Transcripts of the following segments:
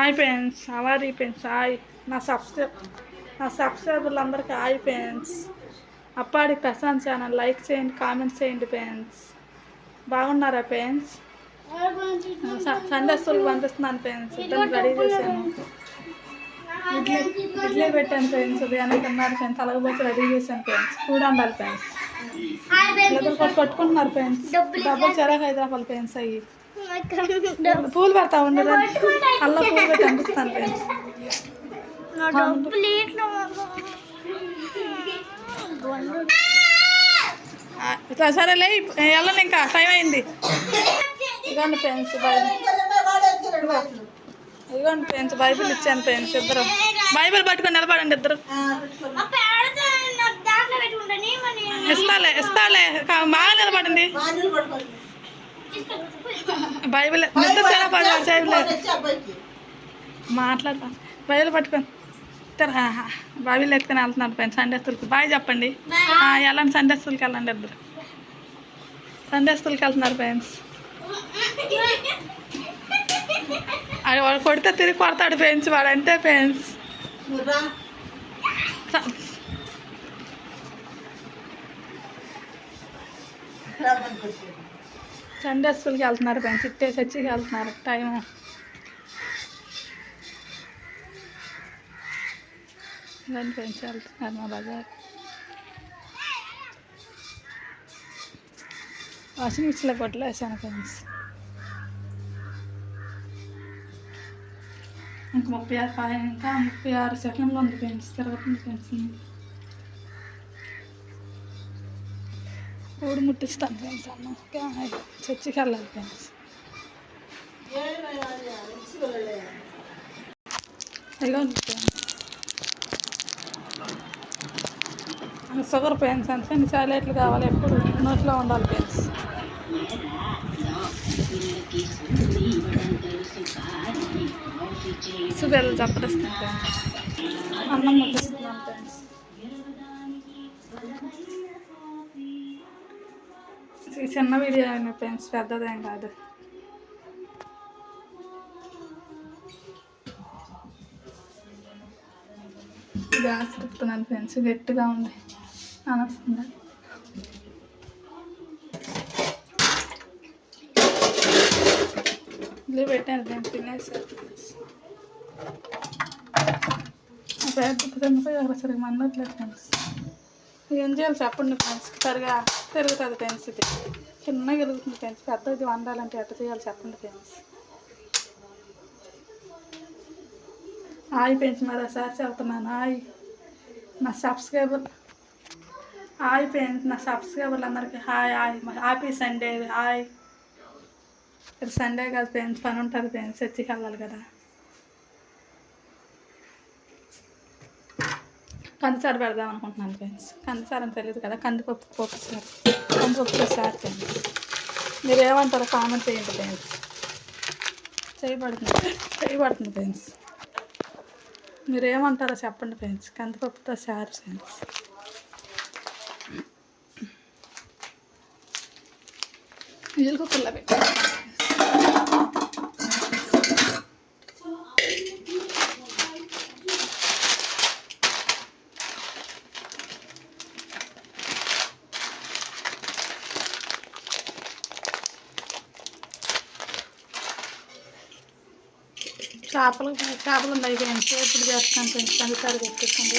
Hi friends అవారీ friends hi నా subscribe నా సబ్స్క్రైబర్లు అందరికీ హాయ్ ఫ్రెండ్స్ అప్పాడి ప్రశాంత్ ఛానల్ లైక్ చేయండి కామెంట్ చేయండి ఫ్రెండ్స్ బాగున్నారా ఫ్రెండ్స్ సండే స్కూల్కి పంపిస్తున్నాను ఫ్రెండ్స్ ఇద్దరు రెడీ చేశాను. ఇడ్లీ ఇడ్లీ పెట్టాను ఫ్రెండ్స్ ఉదయాన్నే తిన్నారు ఫ్రెండ్స్ అలాగపోతే రెడీ చేశాను ఫ్రెండ్స్ కూడా ఉండాలి ఫ్రెండ్స్ కొట్టుకుంటున్నారు ఫ్రెండ్స్ డబ్బులు చెరకు హైదరాబాద్ ఫ్రెండ్స్ అయ్యి. పూలు పెడతా ఉండదు అల్ల పూలు పెట్టి అనిపిస్తాను సరేలే వెళ్ళను ఇంకా టైం అయింది. ఇదిగోండి ఫ్రెండ్స్ బైబిల్. ఇదిగోండి ఫ్రెండ్స్ బైబిల్ ఇచ్చాను ఫ్రెండ్స్ ఇద్దరు. బైబిల్ పట్టుకొని నిలబడండి ఇద్దరు. ఇస్తాలే ఇస్తాలే. కా- బాగా నిలబడండి. బైబిల్ నిద్ర చాలా పడి బైబిల్ మాట్లాడతా. బైబిల్ పట్టుకొని. బైబిల్ ఎత్తుకొని వెళ్తున్నారు ఫ్రెండ్స్ సండే స్కూల్కి. బాయ్ చెప్పండి. వెళ్ళండి సండే స్కూల్కి వెళ్ళండి ఇద్దరు. సండే స్కూల్కి వెళ్తున్నారు ఫ్రెండ్స్. అది వాడు కొడితే తిరిగి కొడతాడు ఫ్రెండ్స్. వాడు అంతే ఫ్రెండ్స్. సండే స్కూల్కి వెళ్తున్నారు ఫ్రెండ్స్. ఇట్టే చర్చికి వెళ్తున్నారు. టైం దాన్ని ఫ్రెండ్స్ వెళ్తున్నారు మా బజార్. వాషింగ్ మిషన్లో కొట్టలేసాను ఫ్రెండ్స్ ఇంకా ముప్పై ఆరు ఇంకా ముప్పై ఆరు సెకండ్లో ఉంది ఫ్రెండ్స్ తిరుగుతుంది ఫ్రెండ్స్ ఓడి ముట్టిస్తాను ఫ్రెండ్స్ అన్న చర్చికి వెళ్ళాలి ఫ్రెండ్స్. ఇదిగోండి షుగర్ పెయిన్స్ అంటే అన్ని కావాలి? ఎప్పుడు నోట్లో ఉండాలి పెయిన్స్ సుబెల్ చప్పరిస్తుంది ఫ్రెండ్స్ అన్నం ముట్టిస్తాను చిన్న వీడియో అయినా ఫ్రెండ్స్ పెద్దదేం కాదు. గ్యాస్ తిప్పుతున్నాను ఫ్రెండ్స్ గట్టిగా ఉంది. అనొస్తుందా ఇల్లు పెట్టాను ఫ్రెండ్స్ తినేసారు పెద్ద తిన్నపోయి అక్కడ సరిగ్గా మన్నట్లేదు ఫ్రెండ్స్. ఏం చేయాలి చెప్పండి ఫ్రెండ్స్ సరిగా పెరుగుతుంది ఫ్రెండ్స్ ఇది. చిన్నగా పెరుగుతుంది ఫ్రెండ్స్ పెద్దది వండాలంటే ఎట్ట చేయాలి చెప్పండి ఫ్రెండ్స్ హాయ్ ఫ్రెండ్స్ మరోసారి చెప్తున్నాను హాయ్. నా సబ్స్క్రైబర్ హాయ్ ఫ్రెండ్స్ నా సబ్స్క్రైబర్లు అందరికీ hi hi. Happy Sunday hi. ఇది సండే కాదు ఫ్రెండ్స్ పని ఉంటుంది ఫ్రెండ్స్ చర్చికి వెళ్ళాలి కదా. కందిసారు పెడదాం అనుకుంటున్నాను ఫ్రెండ్స్ కందిసారు అని తెలియదు కదా కందిపప్పు పప్పు సార్. కందిపప్పు సార్ ఫ్రెండ్స్ మీరు ఏమంటారో కామెంట్ చేయండి ఫ్రెండ్స్ చేయబడుతుంది చేయబడుతుంది ఫ్రెండ్స్ మీరు ఏమంటారో చెప్పండి ఫ్రెండ్స్ కందిపప్పుతో సార్ ఫ్రెండ్స్ నీళ్ళు కుక్కర్లో పెట్టి చేపలు చేపలు ఉన్నాయి ఫ్రెండ్స్ ఎప్పుడు చేస్తాను ఫ్రెండ్స్ కందిసారి పెట్టేస్తాను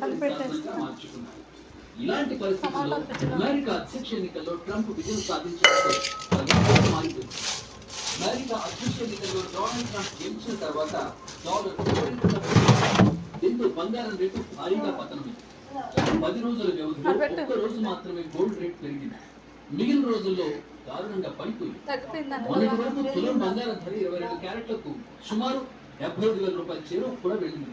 కలిపి పెట్టేస్తాను ఇలాంటి పరిస్థితుల్లో అమెరికా అధ్యక్ష ఎన్నికల్లో ట్రంప్ విజయం సాధించడంతో అమెరికా అధ్యక్ష ఎన్నికల్లో డొనాల్డ్ ట్రంప్ గెలిచిన తర్వాత డాలర్. దీంతో బంగారం రేటు భారీగా పతనమైంది. పది రోజుల వ్యవధిలో ఒక్క రోజు మాత్రమే గోల్డ్ రేట్ పెరిగింది. మిగిలిన రోజుల్లో దారుణంగా పడిపోయింది. మొన్నటి వరకు తులం బంగారం ధర ఇరవై రెండు క్యారెట్లకు సుమారు డెబ్బై ఐదు వేల రూపాయల చేరువ కూడా వెళ్ళింది.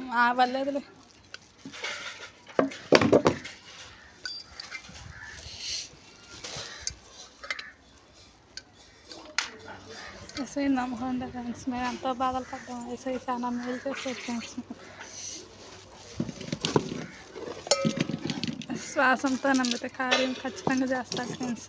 డాలర్ బలపడుతుందని అంటున్నారు. వేస్ట్ అలా నాయన వేసాయి పర్లేదులే ఎస్ఐ నమ్మకండి ఫ్రెండ్స్ మేము ఎంతో బాధలు పడ్డాము ఎస్ఐ చాలా మేలు చేసే ఫ్రెండ్స్ శ్వాసంతో నమ్మితే కార్యం ఖచ్చితంగా చేస్తారు ఫ్రెండ్స్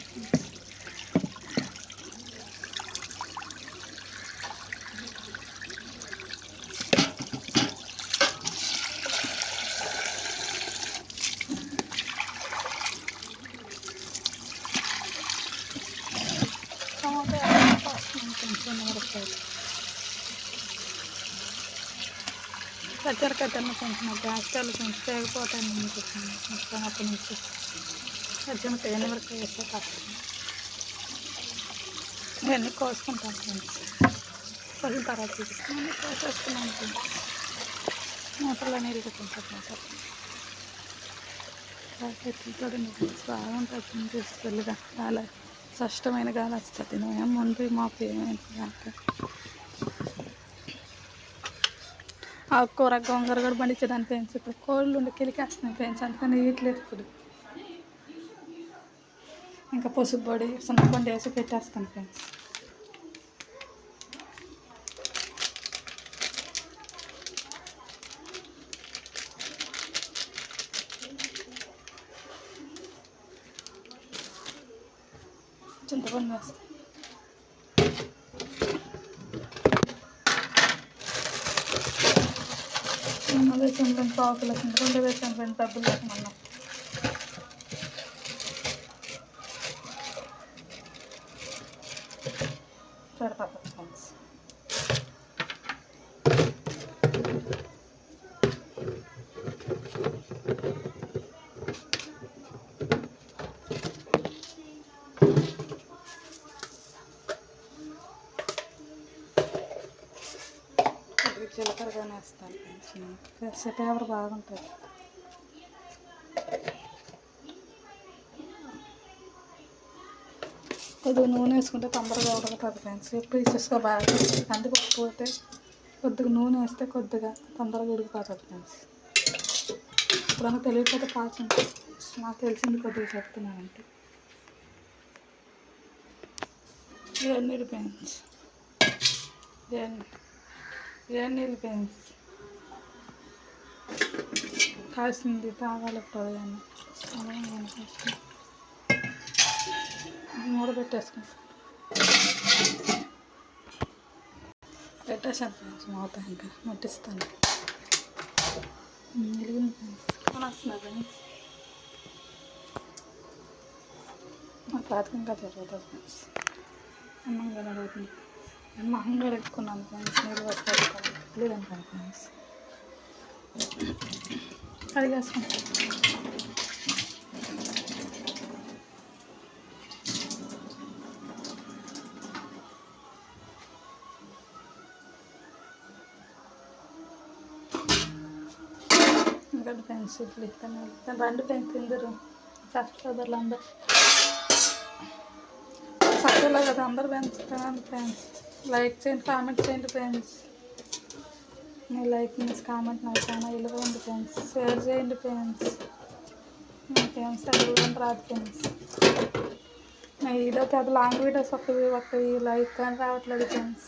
పచ్చరికాయ కొంచెం గ్యాస్టర్లు కొంచెం తేగిపోతాయి అనుకుంటున్నాను మొత్తం అప్పటి నుంచి తేనె వరకు వేస్తే కష్టం ఇవన్నీ కోసుకుంటాను ఫ్రెండ్స్. కోసిన తర్వాత తీసుకుని కోసేస్తున్నాను ఫ్రెండ్స్. మూటలో నీళ్ళు కొంటాను మూటలు చూడండి ఫ్రెండ్స్. బాగుంటుంది చూస్తుందిగా చాలా స్పష్టమైన గాలి వస్తుంది. నేను ముందు మాకు? ఏమైంది? ఆ కూర గోంగూర కూడా పండించేదాన్ని పెంచి ఇప్పుడు కోళ్ళు ఉండి కిలికేస్తున్నాయి పెంచి అందుకని ఇయట్లేదు ఇప్పుడు. ఇంకా పసుపు పొడి సున్నపండి వేసి పెట్టేస్తాను ఫ్రెండ్స్. చింతపండు వేస్తాను. వేసాను ఫ్రెండ్స్ పావు కిలో చింతపండు వేసాను ఫ్రెండ్స్ డబ్బులు లేక సరే సరిపోతుంది ఫ్రెండ్స్ కొద్దిగా జీలకర్రగానే వేస్తాను. కొంచెం నేను ఫ్లేవర్ బాగుంటుంది. కొద్దిగా నూనె వేసుకుంటే తొందరగా ఉడకుతుంది ఫ్రెండ్స్. ఎప్పుడు చూసుకో బాగా కందిపప్పు పోతే కొద్దిగా నూనె వేస్తే కొద్దిగా తొందరగా ఉడికిపోతుంది ఫ్రెండ్స్. ఎప్పుడన్నా తెలియకపోతే కాల్చండి నాకు తెలిసింది కొద్దిగా చెప్తున్నానంటే. ఇవన్నీ ఫ్రెండ్స్. ఇవన్నీ ఇవన్నీ ఫ్రెండ్స్ కాసింది తాగాలి పదగానే మూడు పెట్టేసుకుంటాం పెట్టేసాను ఫ్రెండ్స్ మూత ఇంకా ముట్టిస్తాను వెలిగింది వస్తున్నా ఫ్రెండ్స్ మా తాతకి జరుగుతుంది ఫ్రెండ్స్ అన్నం కూడా అడుగుతుంది నేను మహంగా పెట్టుకున్నాను ఫ్రెండ్స్. నీళ్ళు వస్తారు లేదనుకోండి ఫ్రెండ్స్. కడిగేసుకుంటాను ఇంకా ఫ్రెండ్స్ ఇప్పుడు ఇస్తాను. వెళ్తాను రండి ఫ్రెండ్స్ తిందరు. సబ్స్క్రైబర్లు అందరు. సబ్స్క్రైబర్ కదా అందరు పెంచుతాను ఫ్రెండ్స్. లైక్ చేయండి కామెంట్ చేయండి ఫ్రెండ్స్ మీ లైక్ మీస్ కామెంట్ నాకు చాలా విలువ ఫ్రెండ్స్ షేర్ చేయండి ఫ్రెండ్స్ మీ ఫ్రెండ్స్ అక్కడ రాదు ఫ్రెండ్స్ నా వీడియోకి పెద్ద లాంగ్ వీడియోస్ ఒక ఒక లైక్ కానీ రావట్లేదు friends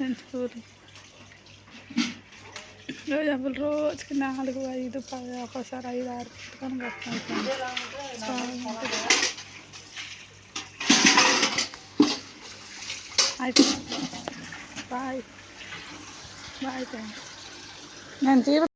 ఫ్రెండ్స్ పూరి రోజు రోజుకి నాలుగు ఐదు పది ఒకసారి ఐదు ఆరు పెట్టుకొని కట్టాను ఫ్రెండ్స్ అయిపోయింది బాయ్ బాయ్ ఫ్రెండ్స్ నేను తీరు